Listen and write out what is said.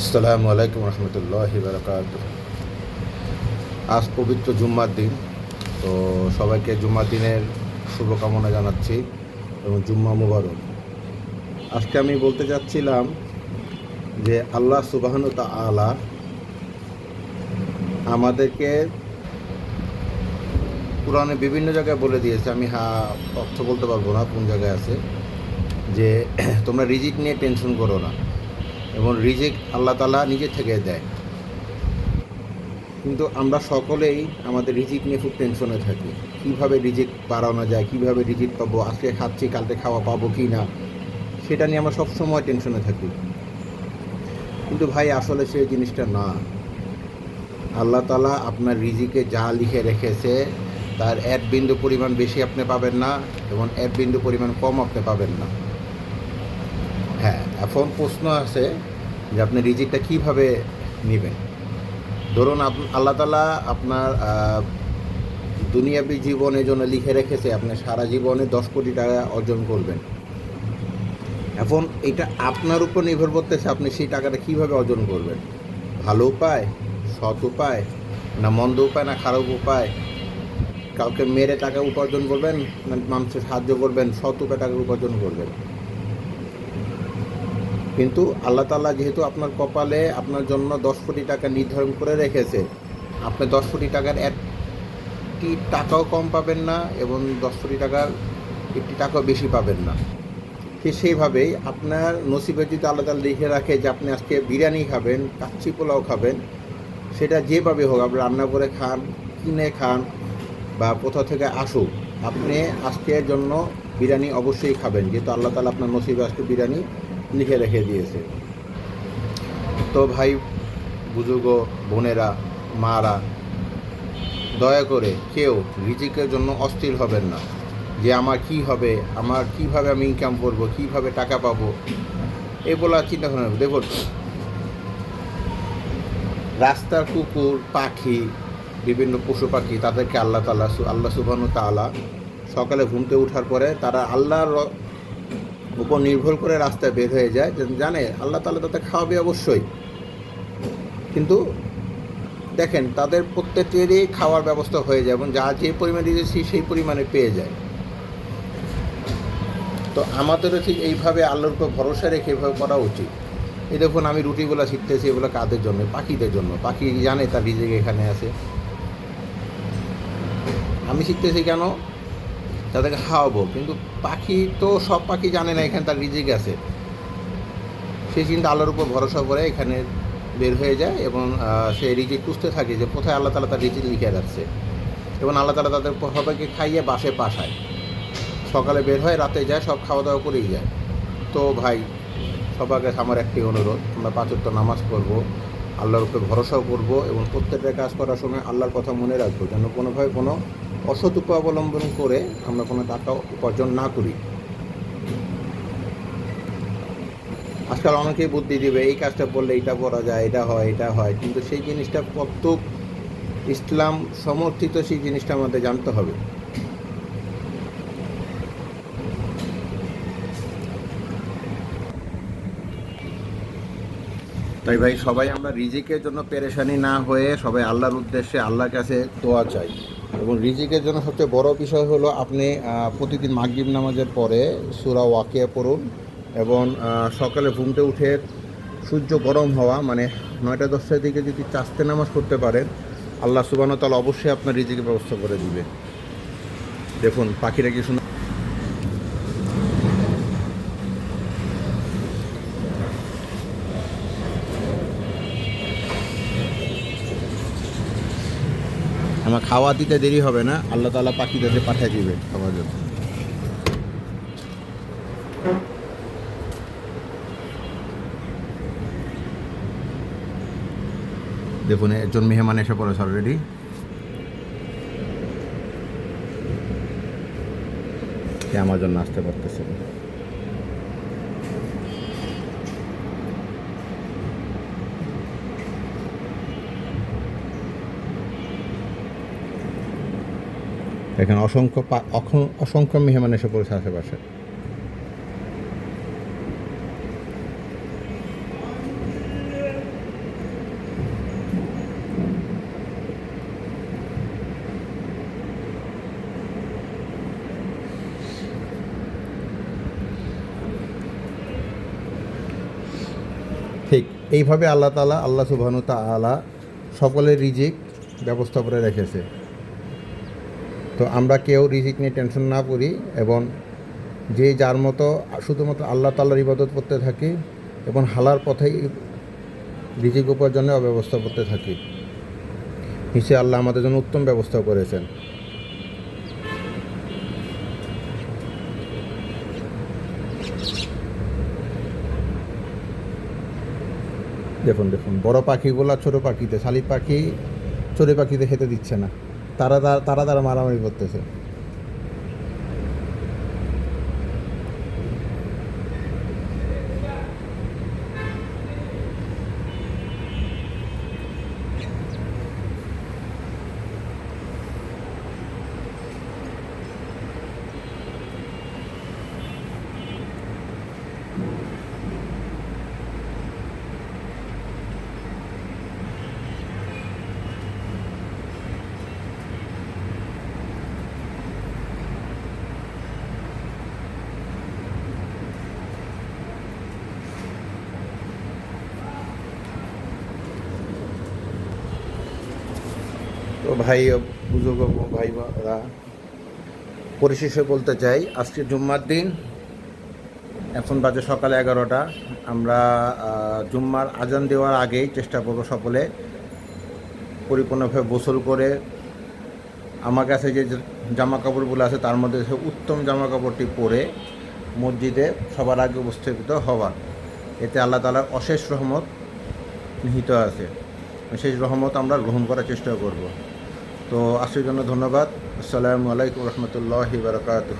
আসসালামু আলাইকুম রহমতুল্লাহ বারকাত আজ পবিত্র জুম্মার দিন, তো সবাইকে জুম্মার দিনের শুভকামনা জানাচ্ছি এবং জুম্মা মুবারক। আজকে আমি বলতে চাচ্ছিলাম যে আল্লাহ সুবাহন আলা আমাদেরকে কোরআনে বিভিন্ন জায়গায় বলে দিয়েছে। আমি হা, অর্থ বলতে পারব না কোন জায়গায় আছে। যে তোমরা রিজিক নিয়ে টেনশন করো না। এবং রিজিক আল্লাহ তালা নিজে থেকে দেয়। কিন্তু আমরা সকলেই আমাদের রিজিক নিয়ে খুব টেনশনে থাকি। কীভাবে রিজিক বাড়ানো যায়, কীভাবে রিজিক পাবো, আজকে খাচ্ছি, কালকে খাওয়া পাবো কি না সেটা নিয়ে আমরা সবসময় টেনশনে থাকি। কিন্তু ভাই, আসলে সেই জিনিসটা না। আল্লাহ তালা আপনার রিজিকে যা লিখে রেখেছে, তার এক বিন্দু পরিমাণ বেশি আপনি পাবেন না এবং এক বিন্দু পরিমাণ কম আপনি পাবেন না। এখন প্রশ্ন আছে যে আপনি রিজিকটা কীভাবে নেবেন? ধরুন আপ, আল্লাহ তালা আপনার দুনিয়াবী জীবনের জন্য লিখে রেখেছে, আপনি সারা জীবনে দশ কোটি টাকা অর্জন করবেন। এখন এটা আপনার উপর নির্ভর করতেছে আপনি সেই টাকাটা কীভাবে অর্জন করবেন। ভালো উপায়, সৎ উপায়, না মন্দ উপায়, না খারাপ উপায়? কাউকে মেরে টাকা উপার্জন করবেন মানুষের সাহায্য করবেন, সৎ উপায় টাকা উপার্জন করবেন? কিন্তু আল্লাহ তাল্লাহ যেহেতু আপনার কপালে আপনার জন্য দশ কোটি টাকা নির্ধারণ করে রেখেছে, আপনি দশ কোটি টাকার একটি টাকাও কম পাবেন না এবং দশ কোটি টাকার একটি টাকাও বেশি পাবেন না। ঠিক সেইভাবেই আপনার নসিবে যদি আল্লাহ তালা লিখে রাখে যে আপনি আজকে বিরিয়ানি খাবেন, কাচ্চি পোলাও খাবেন, সেটা যেভাবে হোক, আপনি রান্না করে খান, কিনে খান বা কোথাও থেকে আসুক, আপনি আজকের জন্য বিরিয়ানি অবশ্যই খাবেন। যেহেতু আল্লাহ তালা আপনার নসিবে আজকে বিরিয়ানি লিখে রেখে দিয়েছে। তো ভাই, বুজুর্গ, বোনেরা, মারা, দয়া করে কেউ রিজিকের জন্য অস্থির হবেন না। যে আমার কি হবে, আমার কীভাবে আমি ইনকাম করব, কীভাবে টাকা পাবো এই বলা চিন্তা ভাবনা দেখুন, রাস্তার কুকুর, পাখি, বিভিন্ন পশু পাখি, তাদেরকে আল্লাহ তালা আল্লাহ সুবাহ তালা সকালে ঘুমতে ওঠার পরে তারা আল্লাহর উপর নির্ভর করে রাস্তায় বের হয়ে যায় জানে আল্লাহ তালা তাতে খাওয়াবে অবশ্যই। কিন্তু দেখেন, তাদের প্রত্যেকেরই খাওয়ার ব্যবস্থা হয়ে যায় এবং যা যে পরিমাণে দিয়েছি সেই পরিমাণে পেয়ে যায়। তো আমাদেরও ঠিক এইভাবে আল্লাহর উপর ভরসা রেখে এভাবে করা উচিত। এই দেখুন, আমি রুটিগুলো শিখতেছি, এগুলো কাদের জন্য? পাখিদের জন্য। পাখি জানে তার রিজিক এখানে আছে। আমি শিখতেছি কেন? তাদেরকে খাওয়াবো। কিন্তু পাখি তো সব পাখি জানে না, এখানে তার রিজিক আছে। সে চিন্তা আল্লাহর উপর ভরসা করে এখানে বের হয়ে যায় এবং সে রিজিক খুঁজতে থাকে যে কোথায় আল্লাহ তালা তার রিজিক লিখে রাখছে। এবং আল্লাহ তালা তাদের সবাইকে খাইয়ে বাসে পাঠায়। সকালে বের হয়, রাতে যায়, সব খাওয়া দাওয়া করেই যায়। তো ভাই, সবার কাছে আমার একটি অনুরোধ আমরা পাঁচত্ব নামাজ পড়ব, আল্লাহর উপরে ভরসাও করব এবং প্রত্যেকটা কাজ করার সময় আল্লাহর কথা মনে রাখব, যেন কোনোভাবে কোনো অসৎ উপায় অবলম্বন করে আমরা কোনো টাকা উপার্জন না করি। আজকাল অনেকেই বুদ্ধি দিবে, এই কাজটা করলে এটা করা যায়, এটা হয় এটা হয়। কিন্তু সেই জিনিসটা কত ইসলাম সমর্থিত সেই জিনিসটা আমাদের জানতে হবে। তাই ভাই, সবাই আমরা রিজিকের জন্য পেরেশানি না হয়ে সবাই আল্লাহর উদ্দেশ্যে আল্লাহর কাছে দোয়া চাই। এবং রিজিকের জন্য সবচেয়ে বড় বিষয় হলো আপনি প্রতিদিন মাগরিব নামাজের পরে সুরা ওয়াকিয়া পড়ুন এবং সকালে ঘুমতে উঠে সূর্য গরম হওয়া মানে নয়টা দশটার দিকে যদি চাস্তে নামাজ করতে পারেন, আল্লাহ সুবান তাহলে অবশ্যই আপনার রিজিকের ব্যবস্থা করে দিবে। দেখুন, পাখিরা কি সুন্দর আমার খাওয়া দিতে দেরি হবে না, আল্লাহ তালা পাখিদেরকে পাঠিয়ে দিবে খাওয়ার জন্য। দেখুন, একজন মেহমান এসে পড়েছে অলরেডি আমার জন্য আসতে পারতেছে এখানে অসংখ্য অসংখ্য মেহমান এসে পড়েছে আশেপাশে। ঠিক, এইভাবে আল্লাহ তালা আল্লাহ সুবাহানু আলা সকলের রিজিক ব্যবস্থা করে রেখেছে। তো আমরা কেউ রিজিক নিয়ে টেনশন না করি এবং যে যার মতো শুধুমাত্র আল্লাহ তাল্লাহর ইবাদত করতে থাকি এবং হালার পথেই রিজিক উপার্জনের ব্যবস্থা করতে থাকি। নিশ্চয়ই আল্লাহ আমাদের জন্য উত্তম ব্যবস্থা করেছেন। দেখুন দেখুন, বড় পাখিগুলো ছোট পাখিতে, শালিক পাখি ছোট পাখিতে খেতে দিচ্ছে না। তারা তারা তারা মারামারি করতেছে। তো ভাই বুজুর্গ ভাইরা পরিশেষে বলতে চাই, আজকে জুম্মার দিন, এখন বাজে সকালে এগারোটা, আমরা জুম্মার আজান দেওয়ার আগেই চেষ্টা করব সকলে পরিপূর্ণভাবে গোসল করে। আমার কাছে যে জামা কাপড়গুলো আছে, তার মধ্যে সে উত্তম জামা কাপড়টি পরে মসজিদে সবার আগে উপস্থাপিত হওয়া। এতে আল্লাহ তালার অশেষ রহমত নিহিত আছে। সেই রহমত আমরা গ্রহণ করার চেষ্টা করব। তো আসার জন্য ধন্যবাদ। আসসালামু আলাইকুম রহমতুল্লাহি বারকাতুহ।